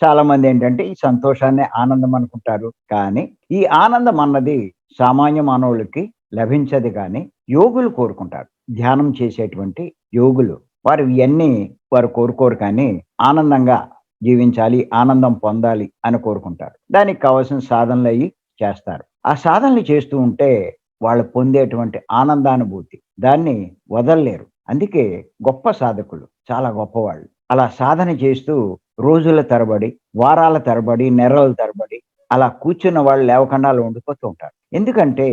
చాలా మంది ఏంటంటే ఈ సంతోషాన్ని ఆనందం అనుకుంటారు. కానీ ఈ ఆనందం అన్నది సామాన్య మానవులకి లభించదు కానీ యోగులు కోరుకుంటారు. ధ్యానం చేసేటువంటి యోగులు వారు ఇవన్నీ వారు కోరుకోరు కానీ ఆనందంగా జీవించాలి ఆనందం పొందాలి అని కోరుకుంటారు. దానికి కావాల్సిన సాధనలు అయ్యి చేస్తారు. ఆ సాధనలు చేస్తూ ఉంటే వాళ్ళు పొందేటువంటి ఆనందానుభూతి దాన్ని వదలలేరు. అందుకే గొప్ప సాధకులు చాలా గొప్పవాళ్ళు. అలా సాధన చేస్తూ రోజుల తరబడి వారాల తరబడి నెలల తరబడి అలా కూర్చున్న వాళ్ళు లేవకుండా అలా ఉండిపోతూ ఉంటారు. ఎందుకంటే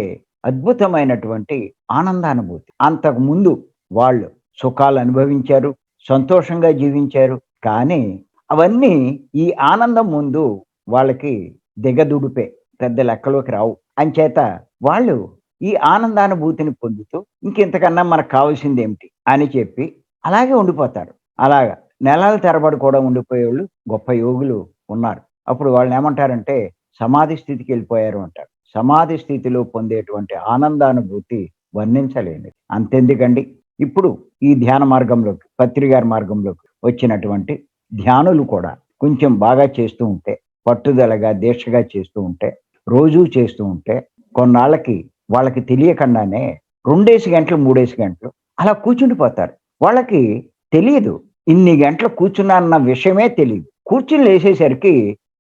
అద్భుతమైనటువంటి ఆనందానుభూతి. అంతకు ముందు వాళ్ళు సుఖాలు అనుభవించారు సంతోషంగా జీవించారు కానీ అవన్నీ ఈ ఆనందం ముందు వాళ్ళకి దిగదుడిపే పెద్ద లెక్కలోకి రావు. అంచేత వాళ్ళు ఈ ఆనందానుభూతిని పొందుతూ ఇంకెంతకన్నా మనకు కావాల్సింది ఏమిటి అని చెప్పి అలాగే ఉండిపోతారు. అలాగా నెలల తరబడి కూడా ఉండిపోయేవాళ్ళు గొప్ప యోగులు ఉన్నారు. అప్పుడు వాళ్ళని ఏమంటారంటే సమాధి స్థితికి వెళ్ళిపోయారు అంటారు. సమాధి స్థితిలో పొందేటువంటి ఆనందానుభూతి వర్ణించలేనిది. అంతెందుకండి? ఇప్పుడు ఈ ధ్యాన మార్గంలోకి పత్రికారి మార్గంలోకి వచ్చినటువంటి ధ్యానులు కూడా కొంచెం బాగా చేస్తూ ఉంటే పట్టుదలగా దీక్షగా చేస్తూ ఉంటే రోజూ చేస్తూ ఉంటే కొన్నాళ్ళకి వాళ్ళకి తెలియకుండానే రెండేసి గంటలు మూడేసి గంటలు అలా కూర్చుండిపోతారు. వాళ్ళకి తెలియదు. ఇన్ని గంటలు కూర్చున్నారన్న విషయమే తెలియదు. కూర్చుని లేసేసరికి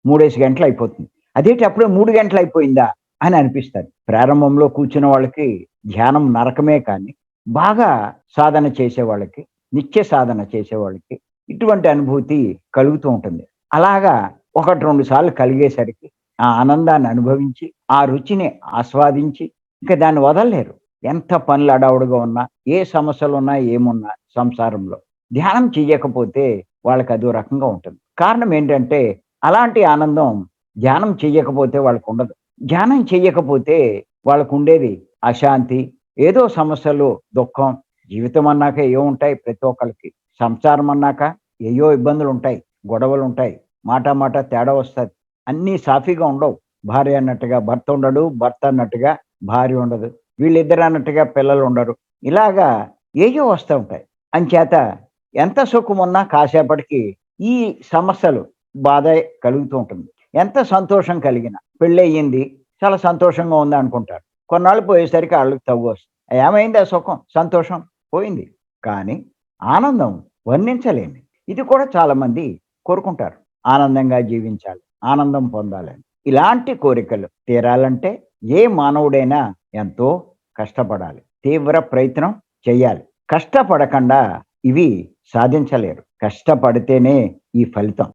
మూడేసి గంటలు అయిపోతుంది. అదేంటి అప్పుడే మూడు గంటలు అయిపోయిందా అని అనిపిస్తుంది. ప్రారంభంలో కూర్చున్న వాళ్ళకి ధ్యానం నరకమే కానీ బాగా సాధన చేసే వాళ్ళకి నిత్య సాధన చేసే వాళ్ళకి ఇటువంటి అనుభూతి కలుగుతూ ఉంటుంది. అలాగా ఒకటి రెండు సార్లు కలిగేసరికి ఆ ఆనందాన్ని అనుభవించి ఆ రుచిని ఆస్వాదించి ఇంకా దాన్ని వదలలేరు. ఎంత పనులు అడవుడుగా ఉన్నా ఏ సమస్యలు ఉన్నా ఏమున్నా సంసారంలో. ధ్యానం చెయ్యకపోతే వాళ్ళకి అదో రకంగా ఉంటుంది. కారణం ఏంటంటే అలాంటి ఆనందం ధ్యానం చెయ్యకపోతే వాళ్ళకు ఉండదు. ధ్యానం చెయ్యకపోతే వాళ్ళకు ఉండేది అశాంతి ఏదో సమస్యలు దుఃఖం జీవితం అన్నాక ఏవో ఉంటాయి ప్రతి ఒక్కరికి సంసారం అన్నాక ఏయో ఇబ్బందులు ఉంటాయి గొడవలు ఉంటాయి మాట మాట తేడా వస్తుంది. అన్నీ సాఫీగా ఉండవు. భార్య అన్నట్టుగా భర్త ఉండడు భర్త అన్నట్టుగా భార్య ఉండదు. వీళ్ళిద్దరు అన్నట్టుగా పిల్లలు ఉండరు. ఇలాగా ఏయో వస్తూ ఉంటాయి. అంచేత ఎంత సుఖం ఉన్నా కాసేపటికి ఈ సమస్యలు బాధ కలుగుతూ ఉంటుంది. ఎంత సంతోషం కలిగిన పెళ్ళయింది చాలా సంతోషంగా ఉంది అనుకుంటారు. కొన్నాళ్ళు పోయేసరికి వాళ్ళకి తగ్గు వస్తుంది. ఏమైంది ఆ సుఖం? సంతోషం పోయింది. కానీ ఆనందం వర్ణించలేని. ఇది కూడా చాలామంది కోరుకుంటారు. ఆనందంగా జీవించాలి ఆనందం పొందాలని ఇలాంటి కోరికలు తీరాలంటే ఏ మానవుడైనా ఎంతో కష్టపడాలి. తీవ్ర ప్రయత్నం చేయాలి. కష్టపడకుండా ఇవి సాధించలేరు. కష్టపడితేనే ఈ ఫలితం.